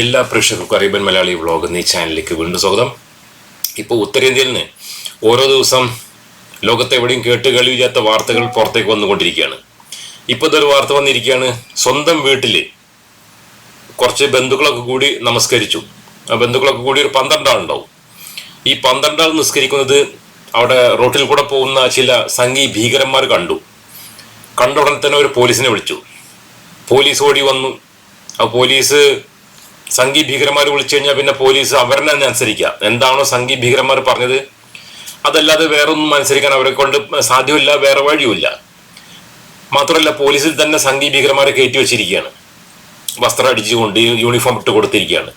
എല്ലാ പ്രേക്ഷകർക്കും Arabian Malayali vlog എന്നീ ചാനലിലേക്ക് വീണ്ടും സ്വാഗതം. ഇപ്പോൾ ഉത്തരേന്ത്യയിൽ നിന്ന് ഓരോ ദിവസം ലോകത്തെവിടെയും കേട്ട് കഴിവില്ലാത്ത വാർത്തകൾ പുറത്തേക്ക് വന്നുകൊണ്ടിരിക്കുകയാണ്. ഇപ്പോൾ ഇതൊരു വാർത്ത വന്നിരിക്കുകയാണ് സ്വന്തം വീട്ടിൽ കുറച്ച് ബന്ധുക്കളൊക്കെ കൂടി നമസ്കരിച്ചു. ആ ബന്ധുക്കളൊക്കെ കൂടി ഒരു പന്ത്രണ്ടാളുണ്ടാവും ഈ പന്ത്രണ്ടാൾ നിസ്കരിക്കുന്നത് അവിടെ റോട്ടിൽ കൂടെ പോകുന്ന ചില സംഘി ഭീകരന്മാർ കണ്ടു. കണ്ട ഉടനെ തന്നെ ഒരു പോലീസിനെ വിളിച്ചു. പോലീസ് ഓടി വന്നു. ആ പോലീസ് സംഘി ഭീകരന്മാർ വിളിച്ചു കഴിഞ്ഞാൽ പിന്നെ പോലീസ് അവരെ തന്നെ അനുസരിക്കുക എന്താണോ സംഘി ഭീകരന്മാർ പറഞ്ഞത് അതല്ലാതെ വേറൊന്നും അനുസരിക്കാൻ അവരെ കൊണ്ട് സാധ്യമില്ല വേറെ വഴിയുമില്ല. മാത്രമല്ല പോലീസിൽ തന്നെ സംഘി ഭീകരന്മാരെ കയറ്റി വെച്ചിരിക്കുകയാണ്. വസ്ത്രം അടിച്ചുകൊണ്ട് യൂണിഫോം ഇട്ട് കൊടുത്തിരിക്കുകയാണ്.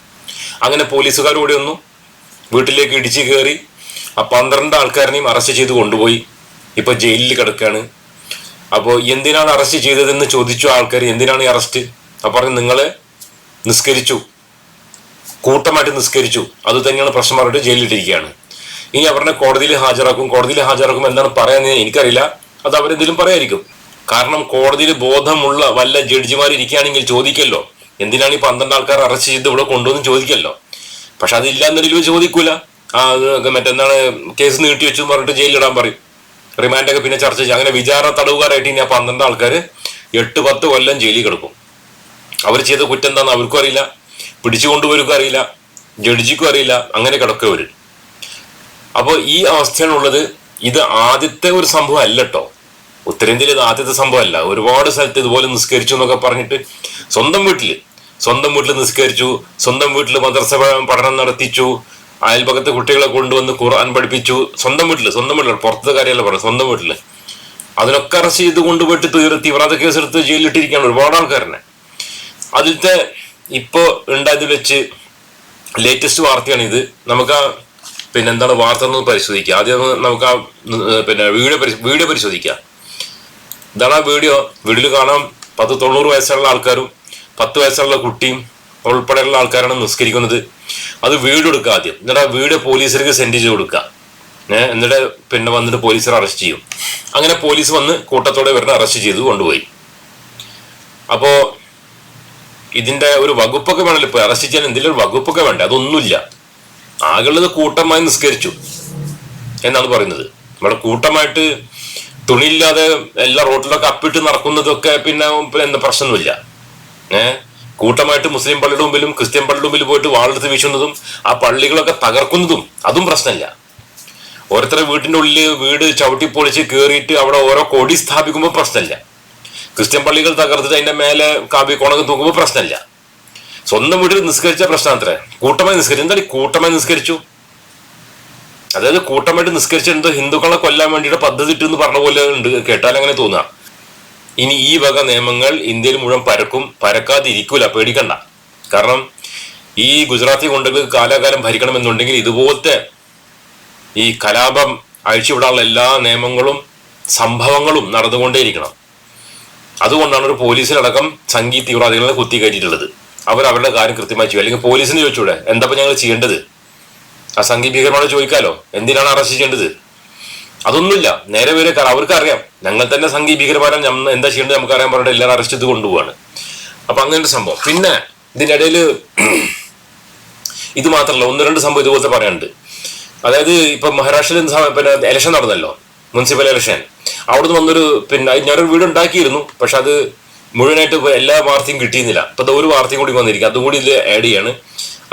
അങ്ങനെ പോലീസുകാർ ഒന്നും വീട്ടിലേക്ക് ഇടിച്ചു കയറി ആ പന്ത്രണ്ട് ആൾക്കാരനെയും അറസ്റ്റ് ചെയ്ത് കൊണ്ടുപോയി. ഇപ്പോൾ ജയിലിൽ കിടക്കുകയാണ്. അപ്പോൾ എന്തിനാണ് അറസ്റ്റ് ചെയ്തതെന്ന് ചോദിച്ചു ആൾക്കാർ എന്തിനാണ് ഈ അറസ്റ്റ്? അപ്പൊ പറഞ്ഞു നിങ്ങളെ നിസ്കരിച്ചു. കൂട്ടമായിട്ട് നിസ്കരിച്ചു. അത് തന്നെയാണ് പ്രശ്നം പറഞ്ഞിട്ട് ജയിലിലിട്ടിരിക്കുകയാണ് ഇനി അവരുടെ കോടതിയിൽ ഹാജരാക്കും. കോടതിയിൽ ഹാജരാക്കും എന്താണ് പറയാന്ന് എനിക്കറിയില്ല. അത് അവരെന്തെങ്കിലും പറയായിരിക്കും. കാരണം കോടതിയിൽ ബോധമുള്ള വല്ല ജഡ്ജിമാർ ഇരിക്കുകയാണെങ്കിൽ ചോദിക്കല്ലോ. എന്തിനാണ് ഈ പന്ത്രണ്ട് ആൾക്കാർ അറസ്റ്റ് ചെയ്ത് ഇവിടെ കൊണ്ടുവന്ന് ചോദിക്കല്ലോ? പക്ഷെ അതില്ല എന്നൊരു ചോദിക്കൂല. ആ മറ്റെന്താണ് കേസ് നീട്ടി വെച്ചു പറഞ്ഞിട്ട് ജയിലിലിടാൻ പറയും. റിമാൻഡൊക്കെ പിന്നെ ചർച്ച ചെയ്യും. അങ്ങനെ വിചാരണ തടവുകാരായിട്ട് ഇനി ആ പന്ത്രണ്ട് ആൾക്കാർ എട്ട് പത്ത് കൊല്ലം ജയിലിൽ കിടക്കും. അവർ ചെയ്ത കുറ്റം എന്താണെന്ന് അവർക്കും അറിയില്ല. പിടിച്ചുകൊണ്ടുപോലും അറിയില്ല ജഡ്ജിക്കും അറിയില്ല അങ്ങനെ കിടക്കുക അവർ അപ്പോൾ ഈ അവസ്ഥയാണുള്ളത്. ഇത് ആദ്യത്തെ ഒരു സംഭവം അല്ല കേട്ടോ ഉത്തരേന്ത്യയിൽ ഇത് ആദ്യത്തെ സംഭവം അല്ല. ഒരുപാട് സ്ഥലത്ത് ഇതുപോലെ നിസ്കരിച്ചു എന്നൊക്കെ പറഞ്ഞിട്ട് സ്വന്തം വീട്ടിൽ സ്വന്തം വീട്ടിൽ നിസ്കരിച്ചു സ്വന്തം വീട്ടിൽ മദ്രസ പഠനം നടത്തിച്ചു അയൽപക്കത്തെ കുട്ടികളെ കൊണ്ടുവന്ന് ഖുർആൻ പഠിപ്പിച്ചു. സ്വന്തം വീട്ടിൽ സ്വന്തം വീട്ടിൽ പുറത്തെ കാര്യമല്ല പറഞ്ഞു സ്വന്തം വീട്ടിൽ അതിനൊക്കെ അറസ്റ്റ് ചെയ്ത് കൊണ്ടുപോയിട്ട് തീവ്ര- തീവ്രവാദ കേസെടുത്ത് ജയിലിലിട്ടിരിക്കുകയാണ് ഒരുപാട് ആൾക്കാരനെ. അതിലത്തെ ഇപ്പോ ഉണ്ടായത് വെച്ച് ലേറ്റസ്റ്റ് വാർത്തയാണ് ഇത്. നമുക്ക് ആ പിന്നെ എന്താണ് വാർത്ത എന്ന് പരിശോധിക്കുക ആദ്യം നമുക്ക് ആ പിന്നെ വീഡിയോ വീഡിയോ പരിശോധിക്കാം. ഇതാണ് ആ വീഡിയോ. വീഡിയോയിൽ കാണാം പത്ത് തൊണ്ണൂറ് വയസ്സുള്ള ആൾക്കാരും പത്ത് വയസ്സുള്ള കുട്ടിയും ഉൾപ്പെടെയുള്ള ആൾക്കാരാണ് നിസ്കരിക്കുന്നത്. അത് വീഡിയോ എടുക്കുക ആദ്യം. എന്നിട്ട് ആ വീഡിയോ പോലീസിലേക്ക് സെൻഡ് ചെയ്ത് കൊടുക്കുക. എന്നിട്ട് പിന്നെ വന്നിട്ട് പോലീസർ അറസ്റ്റ് ചെയ്യും. അങ്ങനെ പോലീസ് വന്ന് കൂട്ടത്തോടെ ഇവരുടെ അറസ്റ്റ് ചെയ്ത് കൊണ്ടുപോയി. അപ്പോ ഇതിന്റെ ഒരു വകുപ്പൊക്കെ വേണമല്ലോ ഇപ്പൊ അറസ്റ്റ് ചെയ്യാൻ എന്തെങ്കിലും ഒരു വകുപ്പൊക്കെ വേണ്ട? അതൊന്നുമില്ല. ആകെയുള്ളത് കൂട്ടമായി നിസ്കരിച്ചു എന്നാണ് പറയുന്നത്. ഇവിടെ കൂട്ടമായിട്ട് തുണിയില്ലാതെ എല്ലാ റോട്ടിലൊക്കെ അപ്പിട്ട് നടക്കുന്നതൊക്കെ പിന്നെ എന്താ പ്രശ്നമൊന്നുമില്ല. ഏഹ് കൂട്ടമായിട്ട് മുസ്ലിം പള്ളിയുടെ മുമ്പിലും ക്രിസ്ത്യൻ പള്ളിയുടെ മുമ്പിൽ പോയിട്ട് വാളെടുത്ത് വീശുന്നതും ആ പള്ളികളൊക്കെ തകർക്കുന്നതും അതും പ്രശ്നമില്ല. ഓരോരുത്തരുടെ വീട്ടിന്റെ ഉള്ളിൽ വീട് ചവിട്ടി പൊളിച്ച് കയറിയിട്ട് അവിടെ ഓരോ കൊടി സ്ഥാപിക്കുമ്പോൾ പ്രശ്നമില്ല. ക്രിസ്ത്യൻ പള്ളികൾ തകർത്തിട്ട് അതിന്റെ മേലെ കാവ്യ കോണകം തൂക്കുമ്പോൾ പ്രശ്നമില്ല. സ്വന്തം വീട്ടിൽ നിസ്കരിച്ച പ്രശ്നം അത്രേ. കൂട്ടമായി നിസ്കരിച്ചു. എന്താ കൂട്ടമായി നിസ്കരിച്ചു? അതായത് കൂട്ടമായിട്ട് നിസ്കരിച്ച എന്തോ ഹിന്ദുക്കളെ കൊല്ലാൻ വേണ്ടിയിട്ട് പദ്ധതി ഇട്ടെന്ന് പറഞ്ഞ പോലെ ഉണ്ട്. കേട്ടാൽ അങ്ങനെ തോന്നുക ഇനി ഈ വക നിയമങ്ങൾ ഇന്ത്യയിൽ മുഴുവൻ പരക്കും പരക്കാതിരിക്കൂല. പേടിക്കണ്ട. കാരണം ഈ ഗുജറാത്തി കൊണ്ടുകൾ കാലാകാലം ഭരിക്കണമെന്നുണ്ടെങ്കിൽ ഇതുപോലത്തെ ഈ കലാപം അഴിച്ചുവിടാനുള്ള എല്ലാ നിയമങ്ങളും സംഭവങ്ങളും നടന്നുകൊണ്ടേയിരിക്കണം. അതുകൊണ്ടാണ് ഒരു പോലീസിലടക്കം സംഗീത തീവ്രവാദികളെ കുത്തി കയറ്റിയിട്ടുള്ളത്. അവർ അവരുടെ കാര്യം കൃത്യമായി ചെയ്യും അല്ലെങ്കിൽ പോലീസിന് ചോദിച്ചൂടെ എന്താ ഞങ്ങൾ ചെയ്യേണ്ടത്? ആ സംഘീയ ഭീകരമാണ് ചോദിക്കാലോ? എന്തിനാണ് അറസ്റ്റ് ചെയ്യേണ്ടത്? അതൊന്നുമില്ല. നേരെ വരെ അവർക്ക് അറിയാം ഞങ്ങൾ തന്നെ സംഘീയ ഭീകരന്മാരെ എന്താ ചെയ്യേണ്ടത് നമുക്ക് അറിയാൻ പറഞ്ഞിട്ട് എല്ലാവരും അറസ്റ്റ് ചെയ്ത് കൊണ്ടുപോവാണ്. അപ്പൊ അങ്ങനെ ഒരു സംഭവം. പിന്നെ ഇതിന്റെ ഇടയിൽ ഇത് മാത്രമല്ല ഒന്ന് രണ്ട് സംഭവം ഇതുപോലത്തെ പറയാനുണ്ട്. അതായത് ഇപ്പൊ മഹാരാഷ്ട്രയിൽ പിന്നെ ഇലക്ഷൻ നടന്നല്ലോ. മുനിസിപ്പൽ ഇലക്ഷൻ അവിടുന്ന് വന്നൊരു പിന്നെ ഞാനൊരു വീട് ഉണ്ടാക്കിയിരുന്നു പക്ഷെ അത് മുഴുവനായിട്ട് ഇപ്പൊ എല്ലാ വാർത്തയും കിട്ടിയിരുന്നില്ല ഇപ്പൊ ദാ ഒരു വാർത്തയും കൂടി വന്നിരിക്കും അതും കൂടി ഇതിൽ ആഡ് ചെയ്യാണ്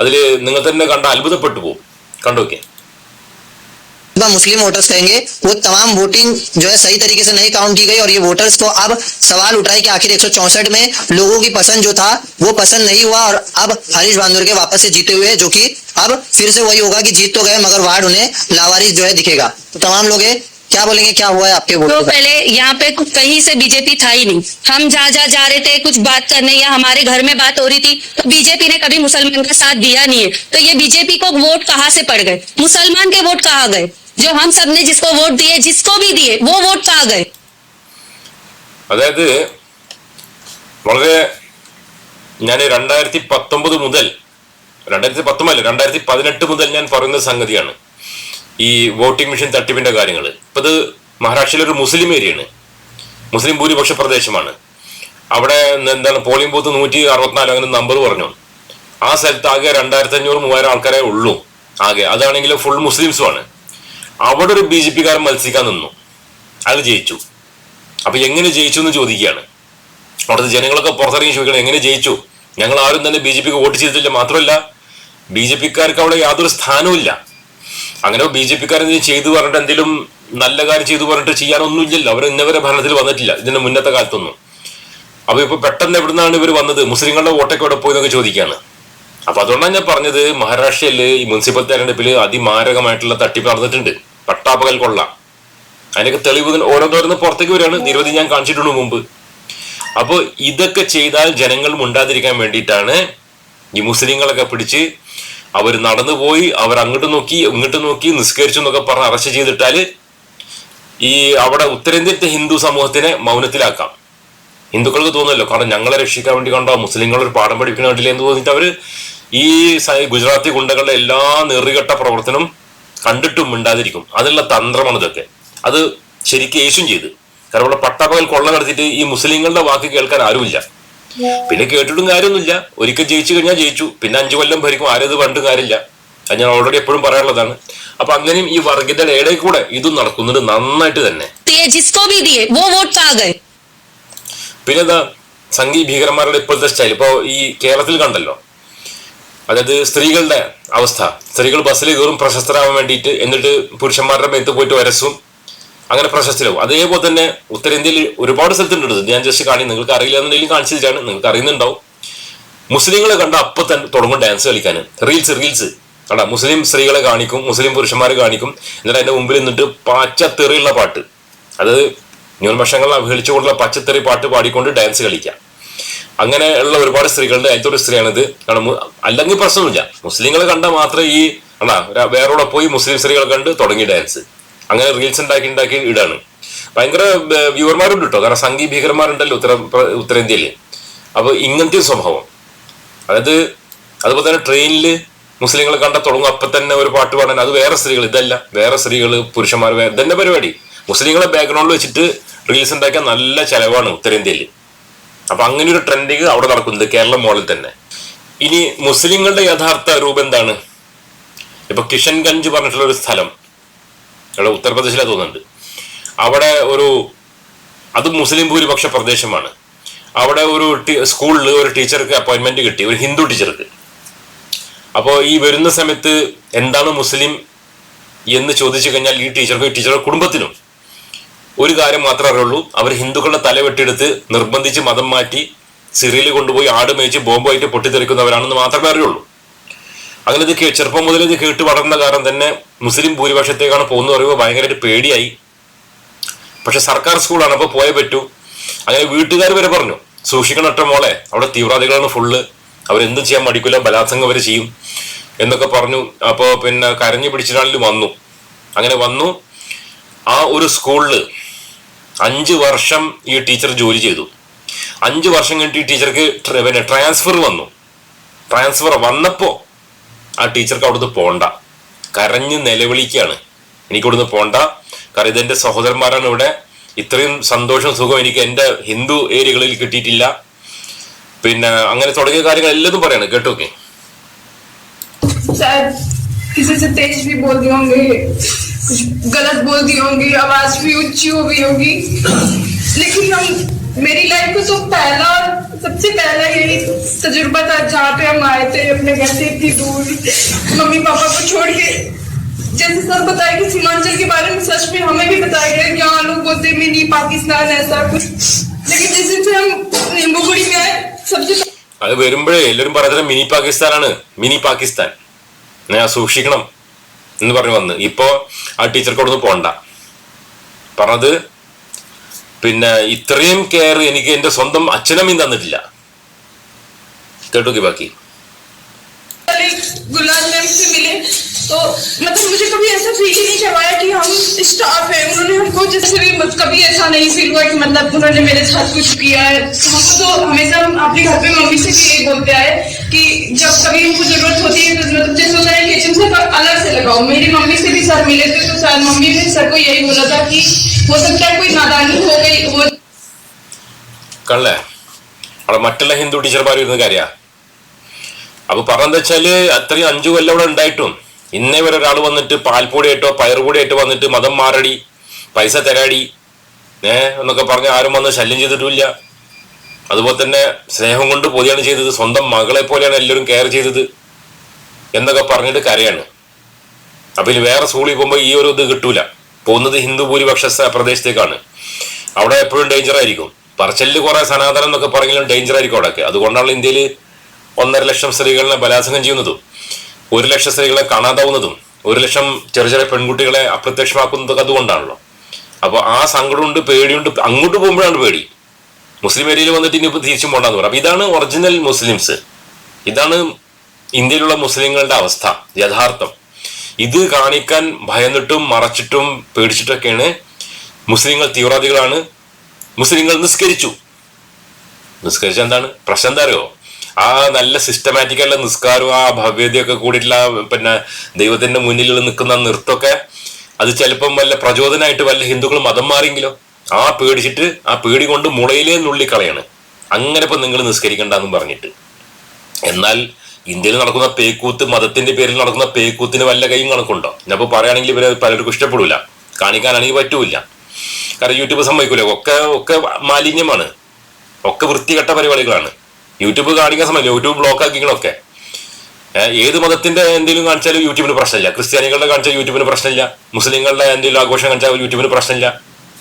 അതിൽ നിങ്ങൾ തന്നെ കണ്ട അത്ഭുതപ്പെട്ടു പോകും കണ്ടോക്കെ इस मुस्लिम वोटर्स कहेंगे वो तमाम वोटिंग जो है सही तरीके से नहीं काउंट की गई और ये वोटर्स को अब सवाल उठ रहा है कि आखिर एक में लोगों की पसंद जो था वो पसंद नहीं हुआ और अब हरीश बांदुर के वापस से जीते हुए हैं, जो कि अब फिर से वही होगा कि जीत तो गए मगर वार्ड उन्हें लावारिस जो है दिखेगा तो तमाम लोग हैं, क्या बोलेंगे क्या हुआ है आपके वोट तो के साथ? पहले यहाँ पे कुछ- कहीं से बीजेपी था ही नहीं हम जहाँ जहाँ जा रहे थे कुछ बात करने या हमारे घर में बात हो रही थी तो बीजेपी ने कभी मुसलमान का साथ दिया नहीं है तो ये बीजेपी को वोट कहाँ से पड़ गए मुसलमान के वोट कहाँ गए जो हम सब ने जिसको वोट दिए जिसको भी दिए वो वोट कहाँ गए അതായത് വളരെ ഞാൻ രണ്ടായിരത്തി പത്തൊമ്പത് മുതൽ രണ്ടായിരത്തി പത്തൊമ്പതല്ല രണ്ടായിരത്തി പതിനെട്ട് മുതൽ ഞാൻ പറയുന്ന സംഗതിയാണ് ഈ വോട്ടിംഗ് മെഷീൻ തട്ടിപ്പിന്റെ കാര്യങ്ങൾ ഇപ്പൊ ഇത് മഹാരാഷ്ട്രയിലെ ഒരു മുസ്ലിം ഏരിയയാണ്. മുസ്ലിം ഭൂരിപക്ഷ പ്രദേശമാണ്. അവിടെ എന്താണ് പോളിംഗ് ബൂത്ത് നൂറ്റി അറുപത്തിനാല് അങ്ങനെ നമ്പർ പറഞ്ഞു. ആ സ്ഥലത്ത് ആകെ രണ്ടായിരത്തി അഞ്ഞൂറ് മൂവായിരം ആൾക്കാരെ ഉള്ളൂ. ആകെ. അതാണെങ്കിൽ ഫുൾ മുസ്ലിംസുമാണ് അവിടെ ഒരു ബി ജെ പിക്കാരൻ മത്സരിക്കാൻ നിന്നു. അത് ജയിച്ചു. അപ്പൊ എങ്ങനെ ജയിച്ചു എന്ന് ചോദിക്കുകയാണ്. അവിടുത്തെ ജനങ്ങളൊക്കെ പുറത്തിറങ്ങി ചോദിക്കണം എങ്ങനെ ജയിച്ചു? ഞങ്ങൾ ആരും തന്നെ ബി ജെ പിക്ക് വോട്ട് ചെയ്തിട്ടില്ല. മാത്രമല്ല ബി ജെ പിക്കാർക്ക് അവിടെ യാതൊരു സ്ഥാനവും അങ്ങനെ ബി ജെ പിക്കാരെന്തെങ്കിലും ചെയ്തു പറഞ്ഞിട്ട് എന്തെങ്കിലും നല്ല കാര്യം ചെയ്തു പറഞ്ഞിട്ട് ചെയ്യാനൊന്നുമില്ലല്ലോ. അവർ ഇന്നവരെ ഭരണത്തിൽ വന്നിട്ടില്ല. ഇതിന്റെ മുന്നത്തെ കാലത്തൊന്നും. അപ്പൊ ഇപ്പൊ പെട്ടെന്ന് എവിടുന്നാണ് ഇവർ വന്നത്? മുസ്ലിങ്ങളുടെ വോട്ടൊക്കെ എവിടെ പോയി എന്നൊക്കെ ചോദിക്കുകയാണ് അപ്പൊ അതുകൊണ്ടാണ് ഞാൻ പറഞ്ഞത് മഹാരാഷ്ട്രയിൽ ഈ മുനിസിപ്പൽ തെരഞ്ഞെടുപ്പിൽ അതിമാരകമായിട്ടുള്ള തട്ടിപ്പ് നടന്നിട്ടുണ്ട്. പട്ടാപ്പകൽ കൊള്ള. അതിനൊക്കെ തെളിവ് ഓരോന്നോരോന്ന് പുറത്തേക്ക് വരികയാണ്. നിരവധി ഞാൻ കാണിച്ചിട്ടുണ്ട് മുമ്പ്. അപ്പോൾ ഇതൊക്കെ ചെയ്താൽ ജനങ്ങൾ മുണ്ടാതിരിക്കാൻ വേണ്ടിയിട്ടാണ് ഈ മുസ്ലിങ്ങളൊക്കെ പിടിച്ച് അവർ നടന്നുപോയി അവർ അങ്ങോട്ട് നോക്കി ഇങ്ങോട്ട് നോക്കി നിസ്കരിച്ചു എന്നൊക്കെ പറഞ്ഞ് അറസ്റ്റ് ചെയ്തിട്ടാൽ ഈ അവിടെ ഉത്തരേന്ത്യത്തെ ഹിന്ദു സമൂഹത്തിനെ മൗനത്തിലാക്കാം. ഹിന്ദുക്കൾക്ക് തോന്നുമല്ലോ കാരണം ഞങ്ങളെ രക്ഷിക്കാൻ വേണ്ടി കണ്ടോ മുസ്ലിങ്ങൾ ഒരു പാഠം പഠിപ്പിക്കാൻ വേണ്ടിയില്ല എന്ന് തോന്നിയിട്ട് അവർ ഈ ഗുജറാത്തി ഗുണ്ടകളുടെ എല്ലാ നെറികെട്ട പ്രവർത്തനം കണ്ടിട്ടും മിണ്ടാതിരിക്കും. അതിനുള്ള തന്ത്രമാണ് ഇതൊക്കെ. അത് ശരിക്കും യേശും ചെയ്ത്. കാരണം ഇവിടെ പട്ടാപ്പകൽ കൊള്ള നടത്തിയിട്ട് ഈ മുസ്ലിങ്ങളുടെ വാക്ക് കേൾക്കാൻ ആരുമില്ല. പിന്നെ കേട്ടിട്ടും കാര്യമൊന്നുമില്ല. ഒരിക്കൽ ജയിച്ചു കഴിഞ്ഞാൽ ജയിച്ചു. പിന്നെ അഞ്ചു കൊല്ലം ഭരിക്കും. ആരത് പണ്ട് കാര്യമില്ല. അത് ഞാൻ ഓൾറെഡി എപ്പോഴും പറയാനുള്ളതാണ്. അപ്പൊ അങ്ങനെയും ഈ വർഗീയതയുടെ ഇടയിൽ കൂടെ ഇതും നടക്കുന്നുണ്ട് നന്നായിട്ട് തന്നെ. പിന്നെന്താ? സംഗീ ഭീകരന്മാരുടെ ഇപ്പോഴത്തെ സ്റ്റൈൽ. ഇപ്പൊ ഈ കേരളത്തിൽ കണ്ടല്ലോ. അതായത് സ്ത്രീകളുടെ അവസ്ഥ. സ്ത്രീകൾ ബസ്സിൽ കയറും പ്രശസ്തരാകാൻ വേണ്ടിയിട്ട് എന്നിട്ട് പുരുഷന്മാരുടെ മേത്ത് പോയിട്ട് വരസും അങ്ങനെ പ്രശസ്തരാകും അതേപോലെ തന്നെ ഉത്തരേന്ത്യയിൽ ഒരുപാട് സ്ഥലത്തുണ്ട്. ഞാൻ ജസ്റ്റ് കാണി നിങ്ങൾക്ക് അറിയില്ല എന്നുണ്ടെങ്കിൽ കാണിച്ചു തരാണ് നിങ്ങൾക്ക് അറിയുന്നുണ്ടാവും. മുസ്ലിങ്ങളെ കണ്ട അപ്പൊ തന്നെ തുടങ്ങും ഡാൻസ് കളിക്കാൻ. റീൽസ് റീൽസ് കണ്ട മുസ്ലിം സ്ത്രീകളെ കാണിക്കും മുസ്ലിം പുരുഷന്മാരെ കാണിക്കും. എന്നിട്ട് അതിന്റെ മുമ്പിൽ നിന്നിട്ട് പച്ചത്തെറിയുള്ള പാട്ട്. അത് ന്യൂനപക്ഷങ്ങളെ അവഹേളിച്ചുകൊണ്ടുള്ള പച്ചത്തെറി പാട്ട് പാടിക്കൊണ്ട് ഡാൻസ് കളിക്കാം അങ്ങനെ ഉള്ള ഒരുപാട് സ്ത്രീകളുടെ അതിലൊരു സ്ത്രീയാണിത്. കാരണം അല്ലെങ്കിൽ പ്രശ്നമില്ല മുസ്ലിങ്ങളെ കണ്ട മാത്രമേ ഈ അണ്ണാ വേറോടെ പോയി മുസ്ലിം സ്ത്രീകളെ കണ്ട് തുടങ്ങി ഡാൻസ് അങ്ങനെ റീൽസ് ഉണ്ടാക്കി ഉണ്ടാക്കി ഇടാണ്. ഭയങ്കര വ്യൂവർമാരുണ്ട് കേട്ടോ കാരണം സംഘീ ഭീകരന്മാരുണ്ടല്ലോ ഉത്തര ഉത്തരേന്ത്യയിൽ അപ്പൊ ഇങ്ങനത്തെ ഒരു സ്വഭാവം. അതായത് അതുപോലെ തന്നെ ട്രെയിനിൽ മുസ്ലിങ്ങളെ കണ്ട തുടങ്ങും. അപ്പൊ തന്നെ ഒരു പാട്ട് പാടാൻ. അത് വേറെ സ്ത്രീകൾ. ഇതല്ല. വേറെ സ്ത്രീകൾ പുരുഷന്മാർ വേറെ ഇതന്നെ പരിപാടി. മുസ്ലിങ്ങളെ ബാക്ക്ഗ്രൗണ്ടിൽ വെച്ചിട്ട് റീൽസ് ഉണ്ടാക്കിയ നല്ല ചെലവാണ് ഉത്തരേന്ത്യയിൽ അപ്പൊ അങ്ങനെ ഒരു ട്രെൻഡിങ് അവിടെ നടക്കുന്നത് കേരളം മോളിൽ തന്നെ. ഇനി മുസ്ലിങ്ങളുടെ യഥാർത്ഥ രൂപം എന്താണ്? ഇപ്പൊ കിഷൻഗഞ്ച് പറഞ്ഞിട്ടുള്ള ഒരു സ്ഥലം. ഇവിടെ ഉത്തർപ്രദേശിലാണ് തോന്നുന്നുണ്ട്. അവിടെ ഒരു അത് മുസ്ലിം ഭൂരിപക്ഷ പ്രദേശമാണ്. അവിടെ ഒരു സ്കൂളിൽ ഒരു ടീച്ചർക്ക് അപ്പോയിൻമെന്റ് കിട്ടി ഒരു ഹിന്ദു ടീച്ചർക്ക്. അപ്പോൾ ഈ വരുന്ന സമയത്ത് എന്താണ് മുസ്ലിം എന്ന് ചോദിച്ചു കഴിഞ്ഞാൽ ഈ ടീച്ചർക്ക് ടീച്ചറുടെ കുടുംബത്തിനും ഒരു കാര്യം മാത്രമേ അറിയുള്ളൂ. അവർ ഹിന്ദുക്കളുടെ തല വെട്ടിയെടുത്ത് നിർബന്ധിച്ച് മതം മാറ്റി സിറിയയിൽ കൊണ്ടുപോയി ആട് മേയിച്ച് ബോംബായിട്ട് പൊട്ടിത്തെറിക്കുന്നവരാണെന്ന് മാത്രമേ അറിയുള്ളൂ. അങ്ങനെ ഇത് ചെറുപ്പം മുതൽ ഇത് കേട്ട് വളർന്ന കാരണം തന്നെ മുസ്ലിം ഭൂരിപക്ഷത്തേക്കാണ് പോകുന്നത് പറയുമ്പോൾ ഭയങ്കരമായിട്ട് പേടിയായി. പക്ഷെ സർക്കാർ സ്കൂളാണ് അപ്പോൾ പോയേ പറ്റൂ. അങ്ങനെ വീട്ടുകാർ വരെ പറഞ്ഞു സൂക്ഷിക്കണം ഒറ്റ മോളെ അവിടെ തീവ്രവാദികളാണ് ഫുള്ള് അവരെന്തും ചെയ്യാൻ മടിക്കില്ല ബലാത്സംഗം വരെ ചെയ്യും എന്നൊക്കെ പറഞ്ഞു. അപ്പോൾ പിന്നെ കരഞ്ഞു പിടിച്ചിട്ടാണെങ്കിലും വന്നു. അങ്ങനെ വന്നു. ആ ഒരു സ്കൂളിൽ അഞ്ച് വർഷം ഈ ടീച്ചർ ജോലി ചെയ്തു. അഞ്ച് വർഷം കഴിഞ്ഞിട്ട് ഈ ടീച്ചർക്ക് പിന്നെ ട്രാൻസ്ഫർ വന്നു. ട്രാൻസ്ഫർ വന്നപ്പോൾ ആ ടീച്ചർക്ക് അവിടുന്ന് പോണ്ട കരഞ്ഞ് നിലവിളിക്കുകയാണ് എനിക്ക് ഇവിടുന്ന് പോണ്ട കാരണം ഇതെന്റെ സഹോദരന്മാരാണ് ഇവിടെ ഇത്രയും സന്തോഷം സുഖം എനിക്ക് എന്റെ ഹിന്ദു ഏരിയകളിൽ കിട്ടിയിട്ടില്ല പിന്നെ അങ്ങനെ തുടങ്ങിയ കാര്യങ്ങൾ എല്ലാതും പറയാണ് കേട്ടോക്കെ शायद किसी से तेज भी बोल दिए होंगे कुछ गलत बोल दिए होंगे आवाज भी ऊंची हो गई होगी लेकिन हम मेरी लाइफ में तो पहला और सबसे पहला यही तजुर्बा था जहाँ पे हम आए थे अपने घर से इतनी दूर मम्मी पापा को छोड़ के जैसे सर बताया कि सीमांचल के बारे में सच में हमें भी बताया गया कि यहाँ लोग बोलते हैं मिनी पाकिस्तान ऐसा कुछ लेकिन जिस दिन से हम नींबूगुड़ी में आए सबसे അത് വരുമ്പോഴേ എല്ലാവരും പറയുന്നത് മിനി പാകിസ്ഥാനാണ് മിനി പാകിസ്ഥാൻ ഞാൻ സൂക്ഷിക്കണം എന്ന് പറഞ്ഞു വന്ന് ഇപ്പോ ആ ടീച്ചർക്ക് അവിടുന്ന് പോണ്ട പറഞ്ഞത് പിന്നെ ഇത്രയും കെയർ എനിക്ക് എന്റെ സ്വന്തം അച്ഛനമ്മയും തന്നിട്ടില്ല കേട്ടോക്കി ബാക്കി तो मतलब मुझे कभी ऐसा फील ही नहीं करवाया कि हम स्टाफ है उन्होंने हमको जैसे भी मत- कभी ऐसा नहीं फील हुआ कि मतलब उन्होंने मेरे साथ कुछ किया है हमको तो हमेशा हम अपने घर पे मम्मी से भी यही बोलते आए कि जब कभी हमको जरूरत होती है तो मतलब जैसे होता है किचन से पर अलग से लगाओ मेरी मम्मी से भी सर मिले थे तो सर मम्मी ने सर को यही बोला था कि हो सकता है कोई नादानी हो गई हो കള്ളേ അവിടെ മറ്റുള്ള ഹിന്ദു ടീച്ചർമാർ ഇരുന്ന കാര്യ അപ്പൊ പറഞ്ഞെന്താ വെച്ചാല് അത്രയും അഞ്ചു കൊല്ലം ഇവിടെ ഉണ്ടായിട്ടും ഇന്നേ വരെ ഒരാൾ വന്നിട്ട് പാൽപ്പൊടിയായിട്ടോ പയറുപൊടിയായിട്ടോ വന്നിട്ട് മതം മാറടി പൈസ തരാടി ഏ എന്നൊക്കെ പറഞ്ഞ് ആരും വന്ന് ശല്യം ചെയ്തിട്ടില്ല അതുപോലെ തന്നെ സ്നേഹം കൊണ്ട് പൊതിയാണ് ചെയ്തത് സ്വന്തം മകളെ പോലെയാണ് എല്ലാവരും കെയർ ചെയ്തത് എന്നൊക്കെ പറഞ്ഞിട്ട് കരയാണ്. അപ്പൊ ഇനി വേറെ സ്കൂളിൽ പോകുമ്പോൾ ഈ ഒരു ഇത് കിട്ടൂല. പോകുന്നത് ഹിന്ദു ഭൂരിപക്ഷ പ്രദേശത്തേക്കാണ്. അവിടെ എപ്പോഴും ഡേഞ്ചർ ആയിരിക്കും. പറച്ചലിൽ കുറെ സനാതനം എന്നൊക്കെ പറഞ്ഞാലും ഡേഞ്ചർ ആയിരിക്കും അവിടെയൊക്കെ അതുകൊണ്ടാണ് ഇന്ത്യയിൽ ഒന്നര ലക്ഷം സ്ത്രീകളെ ബലാത്സംഗം ചെയ്യുന്നതും. ഒരു ലക്ഷം സ്ത്രീകളെ കാണാതാവുന്നതും ഒരു ലക്ഷം ചെറിയ ചെറിയ പെൺകുട്ടികളെ അപ്രത്യക്ഷമാക്കുന്നതൊക്കെ അതുകൊണ്ടാണല്ലോ. അപ്പോൾ ആ സങ്കടമുണ്ട് പേടിയുണ്ട് അങ്ങോട്ട് പോകുമ്പോഴാണ് പേടി. മുസ്ലിം ഏരിയയിൽ വന്നിട്ട് ഇനി തിരിച്ചും പോകണമെന്ന് പറയാം. ഇതാണ് ഒറിജിനൽ മുസ്ലിംസ്. ഇതാണ് ഇന്ത്യയിലുള്ള മുസ്ലിങ്ങളുടെ അവസ്ഥ യഥാർത്ഥം. ഇത് കാണിക്കാൻ ഭയന്നിട്ടും മറച്ചിട്ടും പേടിച്ചിട്ടൊക്കെയാണ് മുസ്ലിങ്ങൾ തീവ്രവാദികളാണ് മുസ്ലിങ്ങൾ നിസ്കരിച്ചു. നിസ്കരിച്ച എന്താണ് പ്രശ്നം എന്താ അറിയോ? ആ നല്ല സിസ്റ്റമാറ്റിക് ആയിട്ടുള്ള നിസ്കാരവും ആ ഭവ്യതയൊക്കെ കൂടിയിട്ടുള്ള പിന്നെ ദൈവത്തിന്റെ മുന്നിൽ നിൽക്കുന്ന നൃത്തമൊക്കെ അത് ചിലപ്പം വല്ല പ്രചോദനമായിട്ട് വല്ല ഹിന്ദുക്കൾ മതം മാറിയെങ്കിലോ ആ പേടിച്ചിട്ട് ആ പേടി കൊണ്ട് മുളയിലേ നുള്ളിക്കളയാണ്. അങ്ങനെ ഇപ്പൊ നിങ്ങൾ നിസ്കരിക്കണ്ടെന്നും പറഞ്ഞിട്ട്. എന്നാൽ ഇന്ത്യയിൽ നടക്കുന്ന പേക്കൂത്ത് മതത്തിന്റെ പേരിൽ നടക്കുന്ന പേക്കൂത്തിന് വല്ല കൈയും കണക്കുണ്ടോ? ഞാനിപ്പോ പറയുകയാണെങ്കിൽ ഇവരെ പലർക്കും ഇഷ്ടപ്പെടില്ല കാണിക്കാനാണെങ്കിൽ പറ്റൂല കാരണം യൂട്യൂബ് സമ്മതിക്കൂല. ഒക്കെ ഒക്കെ മാലിന്യമാണ്. ഒക്കെ വൃത്തികെട്ട പരിപാടികളാണ്. യൂട്യൂബ് കാണിക്കാൻ സമയത്ത് യൂട്യൂബ് ബ്ലോക്ക് ആക്കിങ്ങളൊക്കെ ഏത് മതത്തിന്റെ എന്തെങ്കിലും കാണിച്ചാലും യൂട്യൂബിന് പ്രശ്നമില്ല. ക്രിസ്ത്യാനികളുടെ കാണിച്ചാൽ യൂട്യൂബിന് പ്രശ്നമില്ല. മുസ്ലിങ്ങളുടെ എന്തെങ്കിലും ആഘോഷം കാണിച്ചാൽ യൂട്യൂബിന് പ്രശ്നമില്ല.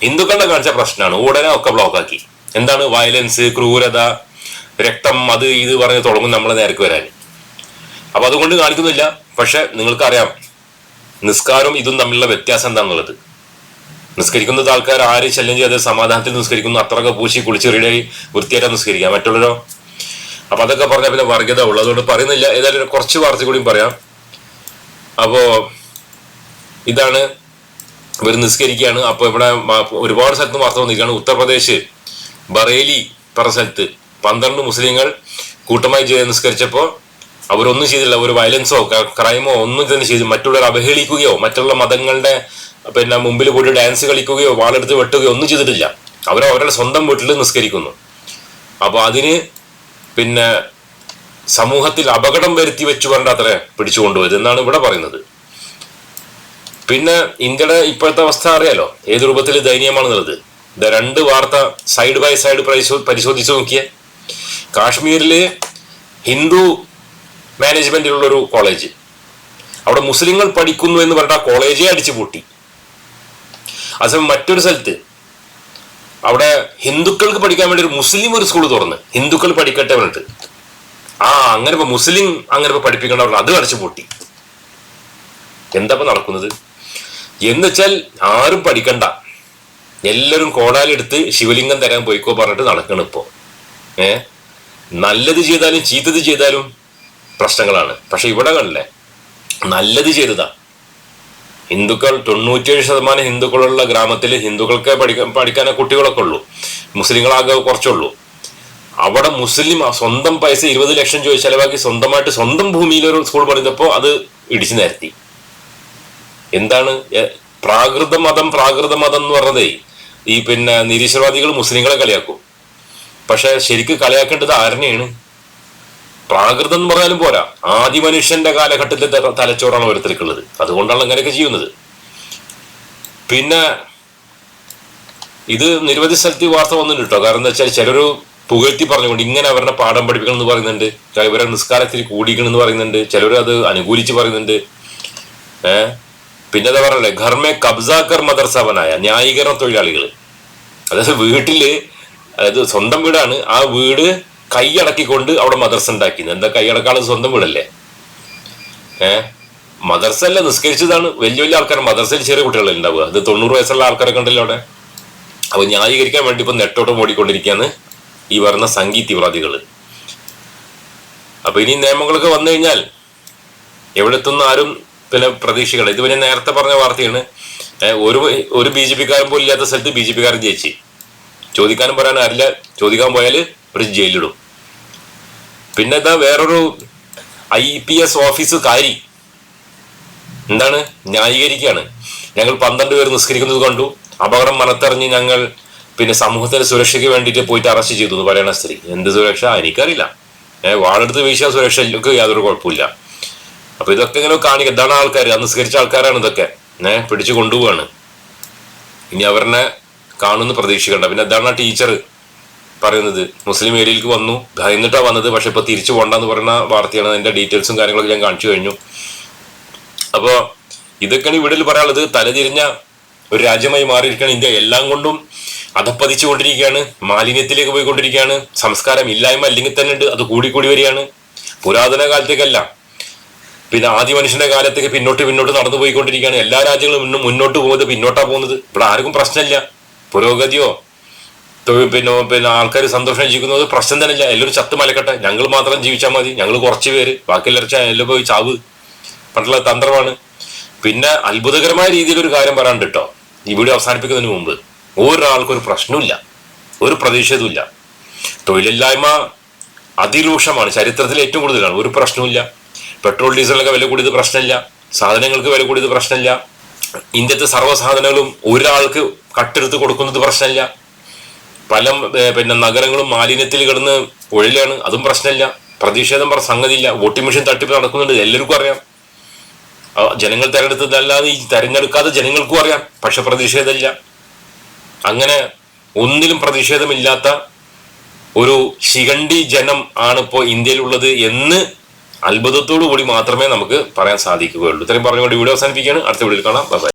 ഹിന്ദുക്കളുടെ കാണിച്ച പ്രശ്നമാണ്. ഉടനെ ഒക്കെ ബ്ലോക്ക് ആക്കി എന്താണ്? വയലൻസ് ക്രൂരത രക്തം അത് ഇത് പറഞ്ഞ് തുടങ്ങും നമ്മളെ നേരക്ക് വരാൻ. അപ്പൊ അതുകൊണ്ട് കാണിക്കുന്നില്ല. പക്ഷെ നിങ്ങൾക്കറിയാം നിസ്കാരം ഇതും തമ്മിലുള്ള വ്യത്യാസം എന്താണെന്നുള്ളത് നിസ്കരിക്കുന്നത് ആൾക്കാർ ആരും ശല്യം ചെയ്യാതെ സമാധാനത്തിൽ നിസ്കരിക്കുന്നു അത്രയൊക്കെ പൂശി കുളിച്ച് റെഡിയായി വൃത്തിയായിട്ട് നിസ്കരിക്കാം മറ്റുള്ളവരോ? അപ്പൊ അതൊക്കെ പറഞ്ഞ പിന്നെ വർഗീയത ഉള്ളു അതുകൊണ്ട് പറയുന്നില്ല. ഏതായാലും കുറച്ച് വാർത്ത കൂടിയും പറയാം. അപ്പോ ഇതാണ് ഇവർ നിസ്കരിക്കുകയാണ് അപ്പൊ ഇവിടെ ഒരുപാട് സ്ഥലത്ത് വാർത്ത വന്നിരിക്കുകയാണ്. ഉത്തർപ്രദേശ് ബറേലി പറഞ്ഞ സ്ഥലത്ത് പന്ത്രണ്ട് മുസ്ലിങ്ങൾ കൂട്ടമായി നിസ്കരിച്ചപ്പോൾ നിസ്കരിച്ചപ്പോ അവരൊന്നും ചെയ്തില്ല. ഒരു വയലൻസോ ക്രൈമോ ഒന്നും തന്നെ ചെയ്തു. മറ്റുള്ളവർ അവഹേളിക്കുകയോ മറ്റുള്ള മതങ്ങളുടെ പിന്നെ മുമ്പിൽ പോയിട്ട് ഡാൻസ് കളിക്കുകയോ വാളെടുത്ത് വെട്ടുകയോ ഒന്നും ചെയ്തിട്ടില്ല. അവർ അവരുടെ സ്വന്തം വീട്ടിൽ നിസ്കരിക്കുന്നു. അപ്പോൾ അതിന് പിന്നെ സമൂഹത്തിൽ അപകടം വരുത്തി വെച്ചു പറഞ്ഞാത്രേ പിടിച്ചുകൊണ്ടുപോയത് എന്നാണ് ഇവിടെ പറയുന്നത്. പിന്നെ ഇന്ത്യയുടെ ഇപ്പോഴത്തെ അവസ്ഥ അറിയാലോ? ഏത് രൂപത്തിൽ ദയനീയമാണെന്നുള്ളത്? ഇത് രണ്ട് വാർത്ത സൈഡ് ബൈ സൈഡ് പരിശോ പരിശോധിച്ച് നോക്കിയേ. കാശ്മീരിൽ ഹിന്ദു മാനേജ്മെന്റിലുള്ളൊരു കോളേജ്. അവിടെ മുസ്ലിങ്ങൾ പഠിക്കുന്നു എന്ന് പറഞ്ഞിട്ട് ആ കോളേജേ അടിച്ചു പൂട്ടി അതേസമയം മറ്റൊരു സ്ഥലത്ത് അവിടെ ഹിന്ദുക്കൾക്ക് പഠിക്കാൻ വേണ്ടി ഒരു മുസ്ലിം ഒരു സ്കൂൾ തുറന്ന്. ഹിന്ദുക്കൾ പഠിക്കട്ടെ പറഞ്ഞിട്ട് ആ അങ്ങനെ ഇപ്പൊ മുസ്ലിം അങ്ങനെ ഇപ്പൊ പഠിപ്പിക്കേണ്ട പറഞ്ഞു അത് അടച്ചു പൂട്ടി. എന്താ നടക്കുന്നത്? എന്ന് വെച്ചാൽ ആരും പഠിക്കണ്ട. എല്ലാവരും കോടാലെടുത്ത് ശിവലിംഗം തരാൻ പോയിക്കോ പറഞ്ഞിട്ട് നടക്കണം ഇപ്പോ. ഏ? നല്ലത് ചെയ്താലും ചീത്തത് ചെയ്താലും പ്രശ്നങ്ങളാണ്. പക്ഷെ ഇവിടെ കണ്ടില്ലേ? നല്ലത് ചെയ്തതാ. ഹിന്ദുക്കൾ തൊണ്ണൂറ്റിയേഴ് ശതമാനം ഹിന്ദുക്കളുള്ള ഗ്രാമത്തിൽ ഹിന്ദുക്കൾക്ക് പഠിക്കാൻ പഠിക്കാൻ കുട്ടികളൊക്കെ ഉള്ളൂ. മുസ്ലിങ്ങളാകെ കുറച്ചുള്ളൂ. അവിടെ മുസ്ലിം സ്വന്തം പൈസ ഇരുപത് ലക്ഷം ചോദിച്ച് ചെലവാക്കി സ്വന്തമായിട്ട് സ്വന്തം ഭൂമിയിൽ ഒരു സ്കൂൾ പറഞ്ഞപ്പോൾ അത് ഇടിച്ചു നിരത്തി. എന്താണ്? പ്രാകൃത മതം പ്രാകൃത മതം എന്ന് പറഞ്ഞതേ ഈ പിന്നെ നിരീശ്വരവാദികൾ മുസ്ലിങ്ങളെ കളിയാക്കും. പക്ഷെ ശരിക്ക് കളിയാക്കേണ്ടത് ആരനെയാണ്? പ്രാകൃതം എന്ന് പറഞ്ഞാലും പോരാ. ആദി മനുഷ്യന്റെ കാലഘട്ടത്തിൽ തലച്ചോറാണ് ഓരോരുത്തർക്കുള്ളത്. അതുകൊണ്ടാണ് അങ്ങനെയൊക്കെ ചെയ്യുന്നത്. പിന്നെ ഇത് നിരവധി സ്ഥലത്ത് വാർത്ത വന്നിട്ടുണ്ട് കേട്ടോ. കാരണം എന്താ വെച്ചാൽ ചിലര് പുകഴ്ത്തി പറഞ്ഞുകൊണ്ട് ഇങ്ങനെ അവരുടെ പാഠം പഠിപ്പിക്കണം എന്ന് പറയുന്നുണ്ട്. ഇവരെ നിസ്കാരത്തിൽ കൂടിക്കണം എന്ന് പറയുന്നുണ്ട്. ചിലർ അത് അനുകൂലിച്ച് പറയുന്നുണ്ട്. ഏഹ് പിന്നെ എന്താ പറയല്ലേ ഘർമെ കബ്സാക്കർ മദർസവനായ ന്യായീകരണ തൊഴിലാളികൾ അതായത് വീട്ടിൽ അതായത് സ്വന്തം വീടാണ്. ആ വീട് കൈയടക്കിക്കൊണ്ട് അവിടെ മദർസ ഉണ്ടാക്കിയത്. എന്താ കൈയടക്കാണ് സ്വന്തം വീടല്ലേ? ഏഹ് മദർസ അല്ല നിസ്കരിച്ചതാണ്. വലിയ വലിയ ആൾക്കാർ മദർസയിൽ ചെറിയ കുട്ടികളെ ഉണ്ടാവുക അത് തൊണ്ണൂറ് വയസ്സുള്ള ആൾക്കാരൊക്കെ ഉണ്ടല്ലോ അവിടെ? അപ്പൊ ന്യായീകരിക്കാൻ വേണ്ടി ഇപ്പൊ നെട്ടോട്ടം ഓടിക്കൊണ്ടിരിക്കുകയാണ് ഈ പറഞ്ഞ സംഗീ തീവ്രവാദികൾ അപ്പൊ ഇനി നിയമങ്ങളൊക്കെ വന്നു കഴിഞ്ഞാൽ എവിടെത്തുന്ന ആരും പിന്നെ പ്രതീക്ഷകൾ ഇത് പിന്നെ നേരത്തെ പറഞ്ഞ വാർത്തയാണ്. ഒരു ഒരു ബി ജെ പിക്കാരൻ പോലും ഇല്ലാത്ത സ്ഥലത്ത് ബി ജെ പിക്കാരൻ ജയിച്ചു. ചോദിക്കാനും പറയാനും ആരില്ല. ചോദിക്കാൻ പോയാൽ ഒരു ജയിലിടും പിന്നെ എന്താ വേറൊരു ഐ പി എസ് ഓഫീസ് കാരി. എന്താണ്? ന്യായീകരിക്കുകയാണ്. ഞങ്ങൾ പന്ത്രണ്ട് പേർ നിസ്കരിക്കുന്നത് കണ്ടു. അപകടം മനത്തെറിഞ്ഞ് ഞങ്ങൾ പിന്നെ സമൂഹത്തിന്റെ സുരക്ഷയ്ക്ക് വേണ്ടിയിട്ട് പോയിട്ട് അറസ്റ്റ് ചെയ്തു. എന്ന് പറയുന്ന സ്ത്രീ എന്ത് സുരക്ഷ? എനിക്കറിയില്ല. ഏഹ് വാളെടുത്ത് വീശാൻ സുരക്ഷയ്ക്ക് യാതൊരു കുഴപ്പമില്ല അപ്പൊ ഇതൊക്കെ ഇങ്ങനെ കാണിക്കുക ഇതാണ് ആൾക്കാർ നിസ്കരിച്ച ആൾക്കാരാണ് ഇതൊക്കെ. ഏഹ് പിടിച്ചു കൊണ്ടുപോവാണ്. ഇനി അവരെ കാണുമെന്ന് പ്രതീക്ഷിക്കണ്ട. പിന്നെ എന്താണ് ആ ടീച്ചർ പറയുന്നത്. മുസ്ലിം ഏരിയയിലേക്ക് വന്നു. എന്നിട്ടാണ് വന്നത്. പക്ഷെ ഇപ്പൊ തിരിച്ചു പോണ്ടെന്ന് പറയുന്ന വാർത്തയാണ് അതിന്റെ ഡീറ്റെയിൽസും കാര്യങ്ങളൊക്കെ ഞാൻ കാണിച്ചു കഴിഞ്ഞു. അപ്പോ ഇതൊക്കെയാണ് ഇവിടെ പറയാനുള്ളത്. തലതിരിഞ്ഞ ഒരു രാജ്യമായി മാറിയിരിക്കുകയാണ് ഇന്ത്യ. എല്ലാം കൊണ്ടും അധപ്പതിച്ചു കൊണ്ടിരിക്കുകയാണ് മാലിന്യത്തിലേക്ക് പോയിക്കൊണ്ടിരിക്കുകയാണ്. സംസ്കാരം ഇല്ലായ്മ അല്ലെങ്കിൽ തന്നെ ഉണ്ട്. അത് കൂടിക്കൂടി വരികയാണ്. പുരാതന കാലത്തേക്കല്ല. പിന്നെ ആദ്യ മനുഷ്യന്റെ കാലത്തേക്ക് പിന്നോട്ട് പിന്നോട്ട് നടന്നു പോയിക്കൊണ്ടിരിക്കുകയാണ്. എല്ലാ രാജ്യങ്ങളും മുന്നോട്ട് പോകുന്നത് പിന്നോട്ടാ പോകുന്നത്. ഇവിടെ ആർക്കും പ്രശ്നമില്ല. പുരോഗതിയോ പിന്നെ പിന്നെ ആൾക്കാർ സന്തോഷം ജീവിക്കുന്നത് പ്രശ്നം തന്നെ ഇല്ല എല്ലാവരും ചത്ത് മലക്കട്ടെ. ഞങ്ങൾ മാത്രം ജീവിച്ചാൽ മതി. ഞങ്ങൾ കുറച്ച് പേര്. ബാക്കി എല്ലാവരും എല്ലാം പോയി ചാവ്. പണ്ടുള്ള തന്ത്രമാണ്. പിന്നെ അത്ഭുതകരമായ രീതിയിൽ ഒരു കാര്യം പറയാണ്ട് കേട്ടോ ഈ വീഡിയോ അവസാനിപ്പിക്കുന്നതിന് മുമ്പ്. ഒരാൾക്കും ഒരു പ്രശ്നമില്ല ഒരു പ്രതിഷേധമില്ല തൊഴിലില്ലായ്മ അതിരൂക്ഷമാണ്. ചരിത്രത്തിൽ ഏറ്റവും കൂടുതലാണ്. ഒരു പ്രശ്നമില്ല പെട്രോൾ ഡീസലിനൊക്കെ വില കൂടിയത് പ്രശ്നമില്ല. സാധനങ്ങൾക്ക് വില കൂടിയത് പ്രശ്നമില്ല. ഇന്ത്യത്തെ സർവസാധനങ്ങളും ഒരാൾക്ക് കട്ടെടുത്ത് കൊടുക്കുന്നത് പ്രശ്നമില്ല. പല പിന്നെ നഗരങ്ങളും മാലിന്യത്തിൽ കിടന്ന് ഒഴിലാണ് അതും പ്രശ്നമില്ല. പ്രതിഷേധം പറ സംഗതിയില്ല. വോട്ടിംഗ് മെഷീൻ തട്ടിപ്പ് നടക്കുന്നുണ്ട്. എല്ലാവർക്കും അറിയാം. ജനങ്ങൾ തെരഞ്ഞെടുത്തതല്ലാതെ ഈ തെരഞ്ഞെടുക്കാതെ ജനങ്ങൾക്കും അറിയാം. പക്ഷെ പ്രതിഷേധമില്ല. അങ്ങനെ ഒന്നിലും പ്രതിഷേധമില്ലാത്ത ഒരു ശിഖണ്ഡി ജനം ആണ് ഇപ്പോൾ ഇന്ത്യയിലുള്ളത് എന്ന് അത്ഭുതത്തോടു കൂടി മാത്രമേ നമുക്ക് പറയാൻ സാധിക്കുകയുള്ളൂ. ഇത്രയും പറഞ്ഞുകൊണ്ട് വീഡിയോ അവസാനിപ്പിക്കുകയാണ്. അടുത്ത വീഡിയോയിൽ കാണാം. ബൈ.